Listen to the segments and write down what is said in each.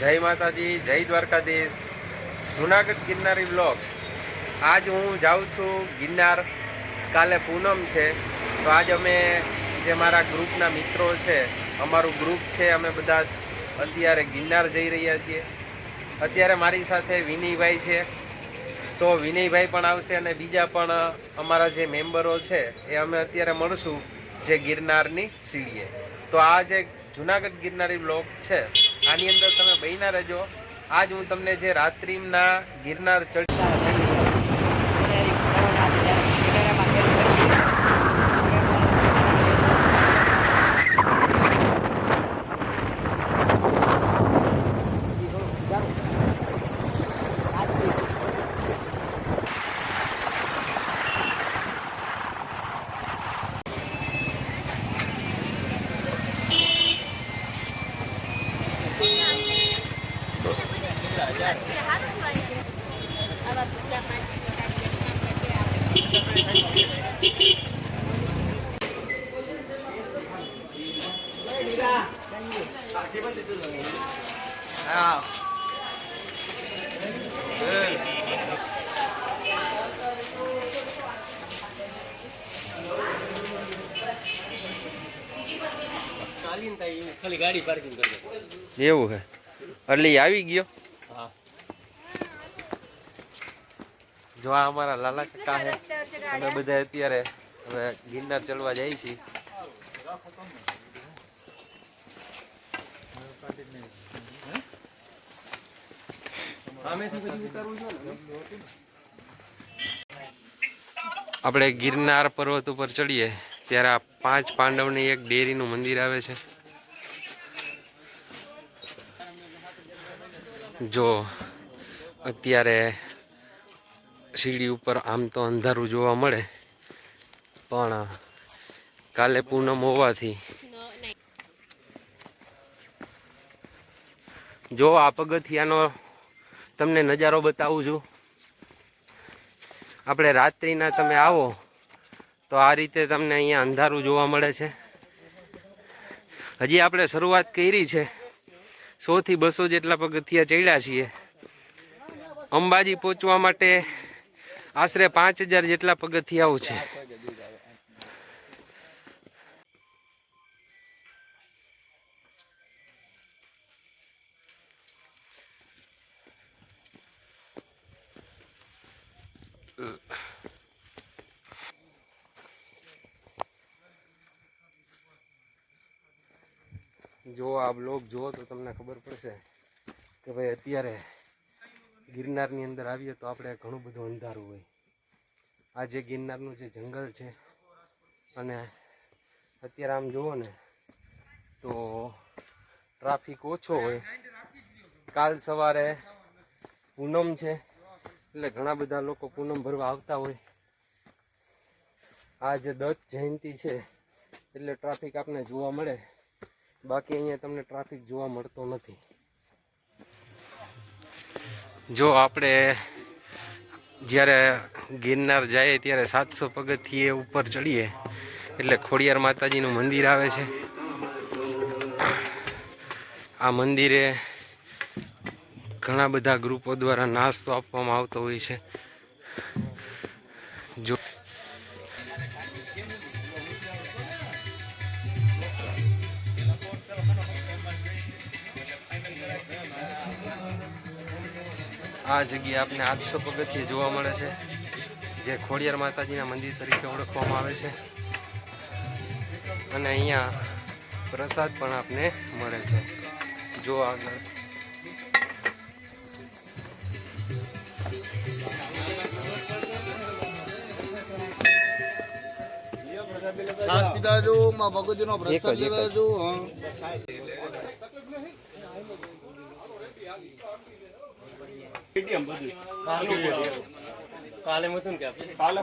જય માતાજી, જય દ્વારકાધીશ. જુનાગઢ ગિરનારી બ્લોગ્સ આજ હું જાઉં છું ગિરનાર, કાલે પૂનમ છે. તો આજ અમે જે મારા ગ્રુપના મિત્રો છે, અમારું ગ્રુપ છે, અમે બધા અત્યારે ગિરનાર જઈ રહ્યા છીએ. અત્યારે મારી સાથે વિનયભાઈ છે. તો વિનયભાઈ પણ આવશે અને બીજા પણ અમારા જે મેમ્બરો છે, એ અમે અત્યારે મળશું જે ગિરનારની સીડીએ. તો આ જે જુનાગઢ ગિરનારી બ્લોગ્સ છે આની અંદર તમે બહીના રહેજો. આજ હું તમને જે રાત્રિના ગિરનાર ચડ કરી એવું છે. એટલે આવી ગયો? જો આ અમારા લાલા કાકા છે. અમે બધા અત્યારે હવે ગિરનાર ચડવા જઈએ છીએ. આપણે ગિરનાર પર્વત ઉપર ચડીએ, ત્યારે આ પાંચ પાંડવની એક ડેરીનું મંદિર આવે છે. જો, અત્યારે સીડી ઉપર આમ તો અંધારું જોવા મળે, પણ કાલે પૂનમ હોવાથી જો આ પગથિયાનો તમને નજારો બતાવું છું. આપણે રાત્રિના તમે આવો, તો આ રીતે તમને અહીંયા અંધારું જોવા મળે છે. હજી આપણે શરૂઆત કરી છે. સોથી બસો જેટલા પગથિયા ચડ્યા છીએ. અંબાજી પહોંચવા માટે આશરે પાંચ હજાર જેટલા પગથિયાઓ છે. જો આ બ્લોગ જુઓ તો તમને ખબર પડશે કે ભાઈ અત્યારે ગિરનારની અંદર આવીએ તો આપણે ઘણું બધું અંધારું હોય. આ જે ગિરનારનું જે જંગલ છે અને અત્યારે આમ જુઓ ને તો ટ્રાફિક ઓછો હોય. કાલ સવારે પૂનમ છે, એટલે ઘણા બધા લોકો પૂનમ ભરવા આવતા હોય. આ જે દત્ત જયંતિ છે, એટલે ટ્રાફિક આપને જોવા મળે. બાકી અહીંયા તમને ટ્રાફિક જોવા મળતો નથી. જો આપણે જ્યારે ગિરનાર જઈએ ત્યારે સાતસો પગથિયે ઉપર ચડીએ, એટલે ખોડિયાર માતાજીનું મંદિર આવે છે. આ મંદિરે ઘણા બધા ગ્રુપો દ્વારા નાસ્તો આપવામાં આવતો હોય છે. આ જગ્યા આપને આઠસો પગથિયે જોવા મળે છે જે ખોડિયાર માતાજીના મંદિર તરીકે ઓળખવામાં આવે છે. અને અહીંયા પ્રસાદ પણ આપને મળે છે. જો આગળ. છાસ પીતા જો માં ભગવતીનો પ્રસાદ. લેતા જો. કાલે મતું કે કાલે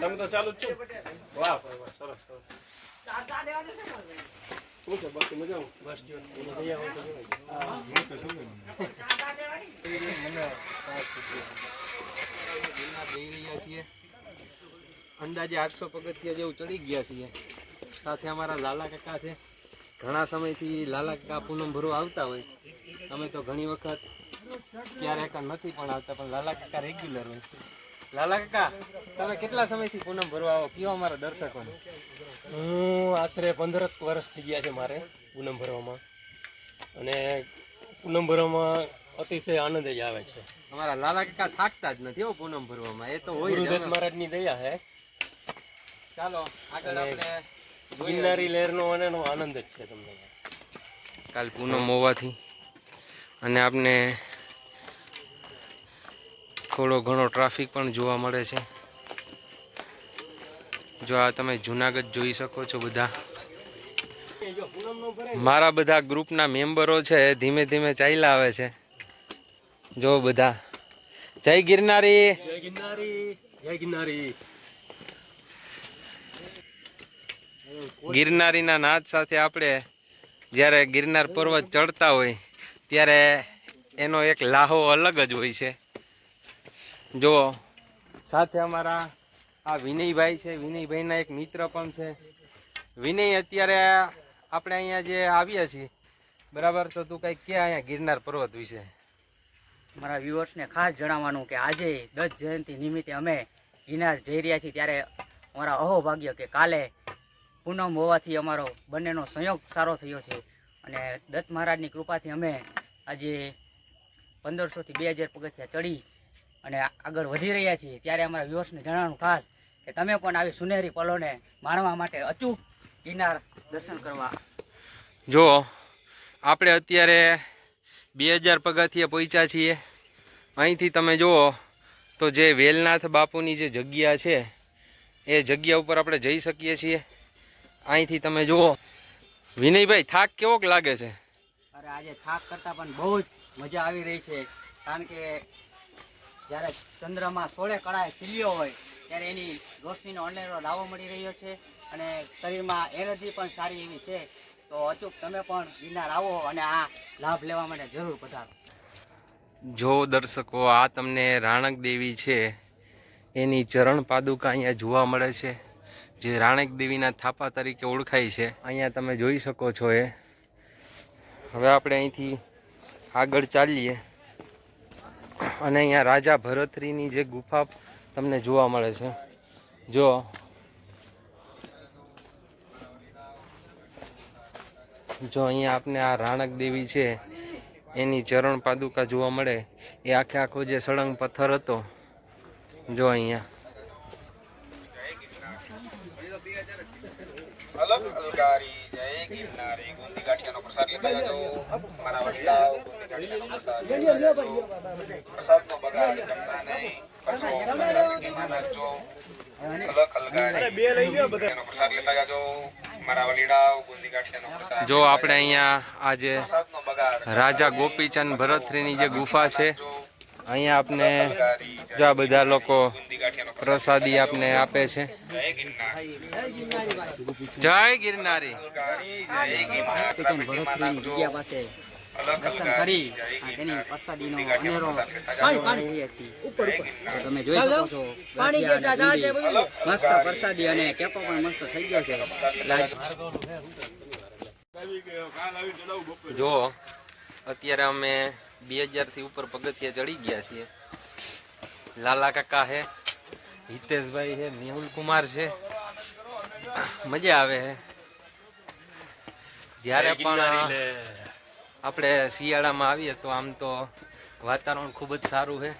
તમે તો ચાલુ જ છો. વાહ સરસ સરસ. શું છે બાકી બસ જો જઈ રહ્યા છીએ. અંદાજે આઠસો પગથિયા જેવું ચડી ગયા છીએ. સાથે અમારા લાલા કાકા છે. ઘણા સમયથી લાલા કાકા પૂનમ ભરવા આવતા હોય. અમે તો ઘણી વખત ક્યારેક નથી પણ આવતા પણ લાલા કાકા રેગ્યુલર હોય લાલા કાકા તમે કેટલા સમયથી પૂનમ ભરવા આવો? કયો અમારા દર્શકોને? હું આશરે પંદરક વર્ષ થઈ ગયા છે મારે પૂનમ ભરવામાં. અને પૂનમ ભરવામાં અતિશય આનંદ જ આવે છે. અમારા લાલા કાકા થાકતા જ નથી હો પૂનમ ભરવામાં. એ તો હોય ગુરુદત્ત મહારાજની દયા છે ચાલો આગળ આપણે ગિરનારી લહેરનો અને એનો આનંદ જ છે તમને. કાલ પૂનમ હોવાથી. અને આપને થોડો ઘણો ટ્રાફિક પણ જોવા મળે છે. જો આ તમે જુનાગઢ જોઈ શકો છો બધા. મારા બધા ગ્રુપના મેમ્બરો છે ધીમે ધીમે ચાલ્યા આવે છે. જો બધા. જય ગિરનારી. જય ગિરનારી જય ગિરનારી. ગિરનારીના નાદ સાથે આપણે જ્યારે ગિરનાર પર્વત ચડતા હોય ત્યારે એનો એક લાહો અલગ જ હોય છે. જો સાથે અમારા આ વિનયભાઈ છે. વિનયભાઈના એક મિત્ર પણ છે. વિનય અત્યારે આપણે અહીંયા જે આવ્યા છીએ બરાબર? તો તું કંઈક કે અહીંયા ગિરનાર પર્વત વિશે. મારા વ્યુઅર્સને ખાસ જણાવવાનું કે આજે દત્ત જયંતિ નિમિત્તે અમે ગિરનાર જઈ રહ્યા છીએ ત્યારે અમારા અહોભાગ્ય કે કાલે પૂનમ હોવાથી અમારો બંનેનો સંયોગ સારો થયો છે. અને દત્ત મહારાજની કૃપાથી અમે આજે પંદરસોથી બે હજાર પગથિયા ચડી અને આગળ વધી રહ્યા છીએ ત્યારે અમારા વ્યુઅર્સને જણાવવાનું ખાસ કે તમે પણ આવી સુનેરી પલોને માણવા માટે અચૂક ગિરનાર દર્શન કરવા. જો આપણે અત્યારે બે હજાર પગથિયા પહોંચ્યા છીએ. અહીંથી તમે જુઓ તો જે વેલનાથ બાપુની જે જગ્યા છે એ જગ્યા ઉપર આપણે જઈ શકીએ છીએ. અહીંથી તમે જુઓ વિનયભાઈ થાક કેવોક લાગે છે? અરે આજે થાક કરતાં પણ બહુ જ મજા આવી રહી છે. કારણ કે જ્યારે ચંદ્રમાં સોળે કળાએ ખીલ્યો હોય, ત્યારે એની રોશનીનો અનેરો લાવો મળી રહ્યો છે અને શરીરમાં એનર્જી પણ સારી એવી છે. તો અચૂક તમે પણ ગિરનાર આવો અને આ લાભ લેવા માટે જરૂર પધારો. જો દર્શકો, આ તમને રાણક દેવી છે. એની ચરણ પાદુકા અહીંયા જોવા મળે છે, જે રાણક દેવીના થાપા તરીકે ઓળખાય છે. અહીંયા તમે જોઈ શકો છો એ. હવે આપણે અહીંથી આગળ ચાલીએ. અને અહીંયા રાજા ભરતરીની જે ગુફા તમને જોવા મળે છે. જો. જો અહીંયા આપને આ રાણક દેવી છે, એની ચરણ પાદુકા જોવા મળે. એ આખે આખો જે સળંગ પથ્થર હતો. જો અહીંયા. અલગ અલગારી જય ગિરનારી ગુંદી ગાંઠિયાનો પ્રસાદ લેતા જજો. મારા વડીલા જો આપણે અહીંયા આજે રાજા ગોપીચંદ ભરતરીની જે ગુફા છે, અહીંયા આપને જો આ બધા લોકો પ્રસાદી આપને આપે છે. જય ગિરનારી. જય ગિરનારી. દર્શન કરી તેની પ્રસાદીનો અનેરો પાણી ઉપર તો તમે જોઈ શકો છો ગાંઠિયા છે બધું મસ્ત પ્રસાદી અને ટેપો પણ મસ્ત થઈ ગયો છે. જો અત્યારે અમે બે હજારથી ઉપર પગથિયા ચડી ગયા છીએ. લાલા કાકા છે હિતેશભાઈ છે મેહુલ કુમાર છે. મજા આવે છે. જ્યારે પણ આપણે શિયાળામાં આવીએ તો આમ તો વાતાવરણ ખૂબ જ સારું છે.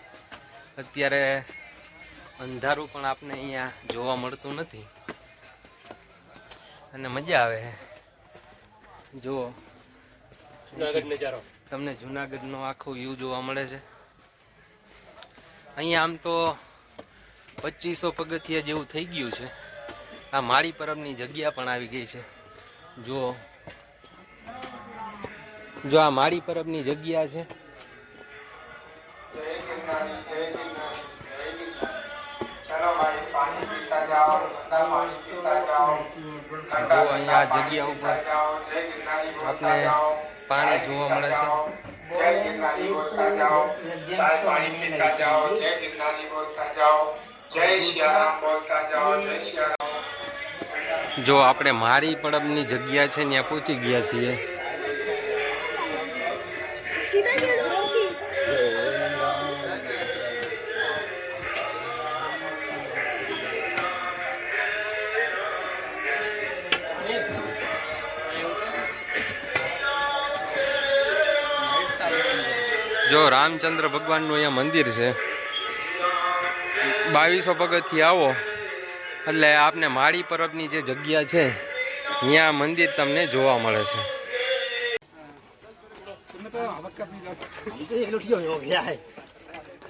અત્યારે અંધારું પણ આપણે અહીંયા જોવા મળતું નથી. અને મજા આવે છે. જુઓ. જુનાગઢ નજારો. તમને જુનાગઢનો આખો વ્યૂ જોવા મળે છે. અહીંયા આમ તો પચીસો પગથિયા જેવું થઈ ગયું છે. આ માળી પરબની જગ્યા પણ આવી ગઈ છે. જો જો આ માળી પરબની જગ્યા છે. અહીંયા જગ્યા ઉપર આપણે પાણી જોવા મળે છે. જો આપણે મારી પડબની જગ્યા છે, ત્યાં પહોંચી ગયા છીએ. સીધા ગેડો જો રામચંદ્ર ભગવાનનું અહીંયા મંદિર છે. બાવીસો પગથી આવો. એટલે આપને માળી પરબની જે જગ્યા છે, ત્યાં મંદિર તમને જોવા મળે છે.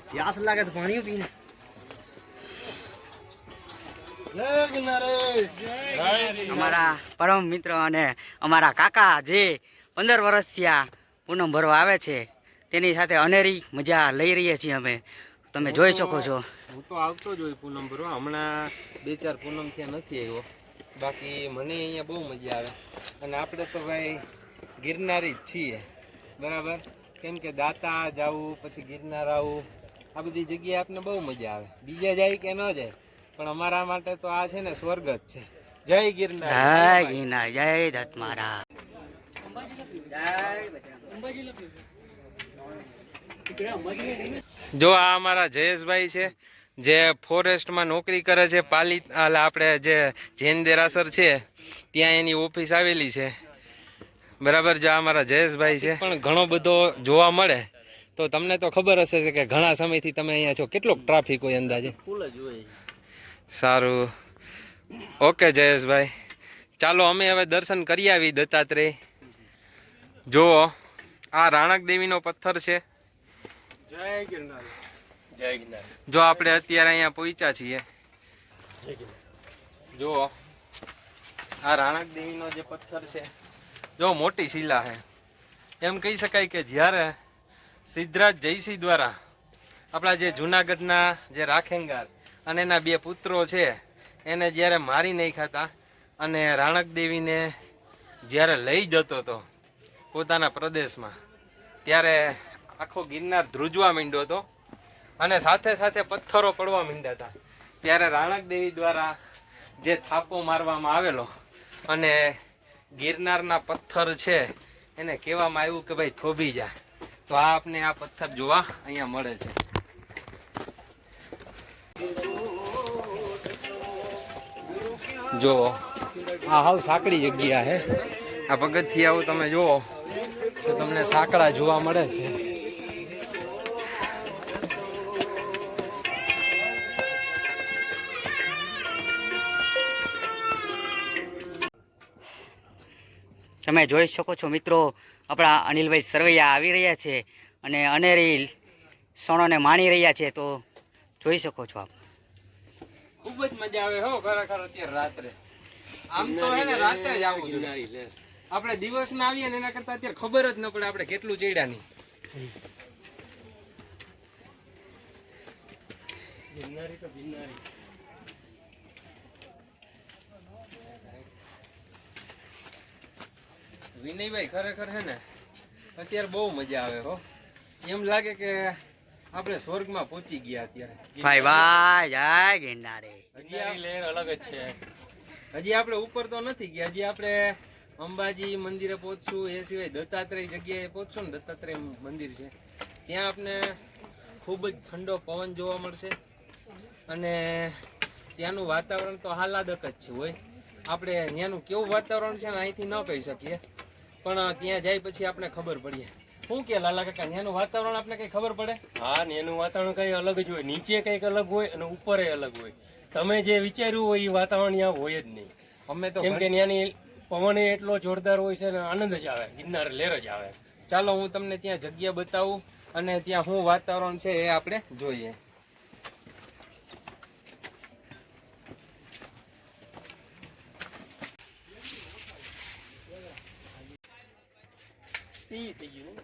प्यास लगे तो पानी पीना અમારા પરમ મિત્ર અને અમારા કાકા જે પંદર વર્ષથી આ પૂનમ ભરવા આવે છે તેની સાથે અનેરી મજા લઈ રહીએ છીએ અમે તમે જોઈ શકો છો હું તો આવતો જ હોય પૂનમ ભરવા હમણાં બે ચાર પૂનમ ત્યાં નથી આવ્યો બાકી મને અહીંયા બહુ મજા આવે અને આપણે તો ભાઈ ગિરનારી જ છીએ બરાબર કેમ કે દાતા જવું પછી ગિરનાર આવું આ બધી જગ્યાએ આપને બહુ મજા આવે. બીજા જાય કે ન જાય પણ અમારા માટે તો આ છે ને સ્વર્ગ જ છે. જય ગિરનાર. જય ગિરનાર. જય દત્ત મહારાજ. જો આ અમારા જયેશભાઈ છે જે ફોરેસ્ટમાં નોકરી કરે છે પાલી આપણે જે જૈન દેરાસર છે ત્યાં એની ઓફિસ આવેલી છે. બરાબર જો આ અમારા જયેશભાઈ છે. પણ ઘણો બધો જોવા મળે. તો તમને તો ખબર હશે કે ઘણા સમયથી તમે અહીંયા છો. કેટલોક ટ્રાફિક હોય અંદાજે? સારું. ઓકે જયેશભાઈ. ચાલો અમે હવે દર્શન કરી આવી દત્તાત્રેય. જુઓ આ રાણક દેવીનો પથ્થર છે. જય ગિરનાર. જય ગિરનાર. જો આપણે અત્યારે અહીંયા પહોંચ્યા છીએ. જુઓ આ રાણક દેવીનો જે પથ્થર છે. જો મોટી શિલા છે એમ કહી શકાય કે જ્યારે સિદ્ધરાજ જયસિંહ દ્વારા આપણા જે જૂનાગઢના જે રાખેંગાર અને એના બે પુત્રો છે, એને જ્યારે મારી નાખ્યા હતા અને રાણક દેવીને જ્યારે લઈ જતો હતો પોતાના પ્રદેશમાં, ત્યારે આખો ગિરનાર ધ્રુજવા માંડ્યો હતો અને સાથે સાથે પથ્થરો પડવા માંડ્યા હતા. ત્યારે રાણક દેવી દ્વારા જે થાપો મારવામાં આવેલો અને ગિરનારના પથ્થર છે. એને કહેવામાં આવ્યું કે ભાઈ થોભી જા. તો આ આપને આ પથ્થર જોવા અહીંયા મળે છે. જો આ હાવ સાંકડી જગ્યા છે આ પગથિયાઓ તમે જુઓ, તો તમને સાંકડા જોવા મળે છે. તમે જોઈ શકો છો મિત્રો આપણા અનિલભાઈ સરવૈયા આવી રહ્યા છે અને અનેરી ક્ષણોને માણી રહ્યા છે તો જોઈ શકો છો આપ. ખૂબ જ મજા આવે હો ખરેખર અત્યારે રાત્રે. આમ તો હે ને રાત્રે જ આવું જોઈએ. આપણે દિવસ ના આવીએ ને એના કરતા અત્યારે ખબર જ ન પડે આપણે કેટલું ચડ્યા નહીં. ગિરનારી તો ગિરનારી વિનયભાઈ ખરેખર છે ને અત્યારે બહુ મજા આવે હો. એમ લાગે કે આપણે સ્વર્ગમાં પહોંચી ગયા અત્યારે. ભાઈ ભાઈ જય ગિરનારે. હજી આ- લહેર અલગ જ છે. હજી આપણે ઉપર તો નથી ગયા હજી આપણે અંબાજી મંદિરે પહોંચશું એ સિવાય દત્તાત્રેય જગ્યાએ પહોંચશું ને દત્તાત્રેય મંદિર છે. ત્યાં આપણે ખૂબ જ ઠંડો પવન જોવા મળશે. અને ત્યાંનું વાતાવરણ તો હાલાદક જ છે હોય. આપણે ત્યાંનું કેવું વાતાવરણ છે ને અહીંથી ન કહી શકીએ. પણ ત્યાં જાય પછી આપણે ખબર પડીએ. શું કે લાલા કાકા ત્યાંનું વાતાવરણ આપણે કઈ ખબર પડે? હા ને એનું વાતાવરણ કઈ અલગ જ હોય. નીચે કંઈક અલગ હોય અને ઉપર અલગ હોય. તમે જે વિચાર્યું હોય એ વાતાવરણ ત્યાં હોય જ નહીં. અમે તો કેમ કે ત્યાંની પવન એટલો જોરદાર હોય છે ને આનંદ જ આવે ગિરનાર લેર જ આવે. ચાલો હું તમને ત્યાં જગ્યા બતાવું અને ત્યાં શું વાતાવરણ છે એ આપણે જોઈએ. થઈ ગયું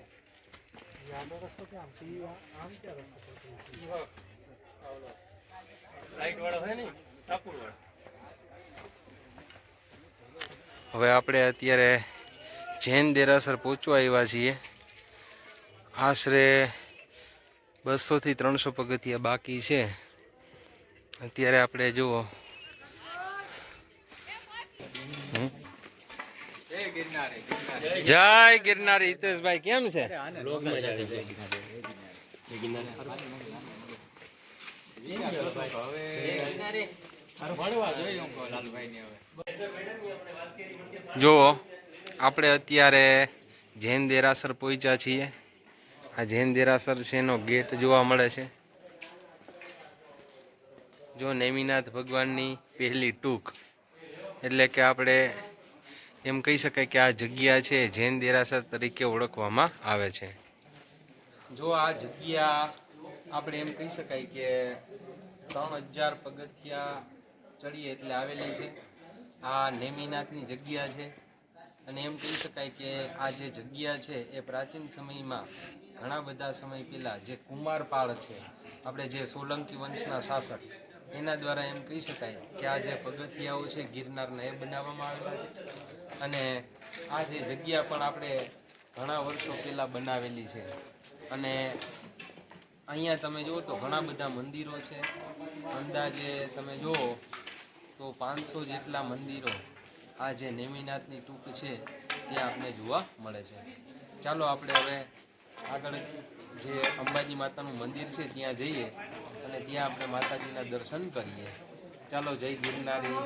હવે આપણે અત્યારે જૈન દેરાસર પહોંચવા આવ્યા છીએ. આશરે બસોથી ત્રણસો પગથિયા બાકી છે. અત્યારે આપણે જુઓ જય ગિરનારી હિતેશભાઈ, કેમ છે? જુઓ, આપણે અત્યારે જૈન દેરાસર પહોંચ્યા છીએ. આ જૈન દેરાસર છે, એનો ગેટ જોવા મળે છે. જો નેમિનાથ ભગવાનની પહેલી ટૂંક. એટલે કે આપણે એમ કહી શકાય કે આ જગ્યા છે, જૈન દેરાસર તરીકે ઓળખવામાં આવે છે. જો આ જગ્યા આપણે એમ કહી શકાય કે ત્રણ હજાર પગથિયા ચડીએ એટલે આવેલી છે. આ નેમિનાથની જગ્યા છે અને એમ કહી શકાય કે આ જે જગ્યા છે એ પ્રાચીન સમયમાં ઘણા બધા સમય પહેલાં જે કુમારપાળ છે, આપણે જે સોલંકી વંશના શાસક એના દ્વારા એમ કહી શકાય કે આ જે પગથિયાઓ છે, ગિરનારના એ બનાવવામાં આવેલા છે. અને આ જે જગ્યા પણ આપણે ઘણા વર્ષો પહેલાં બનાવેલી છે. અને અહીંયા તમે જુઓ તો ઘણા બધા મંદિરો છે. અંદાજે તમે જુઓ તો પાંચસો જેટલા મંદિરો આ જે નેમિનાથની ટૂંક છે, ત્યાં આપણે જોવા મળે છે. ચાલો આપણે હવે આગળ જે અંબાજી માતાનું મંદિર છે, ત્યાં જઈએ. અને ત્યાં આપણે માતાજીના દર્શન કરીએ. ચાલો જય ગિરનારી.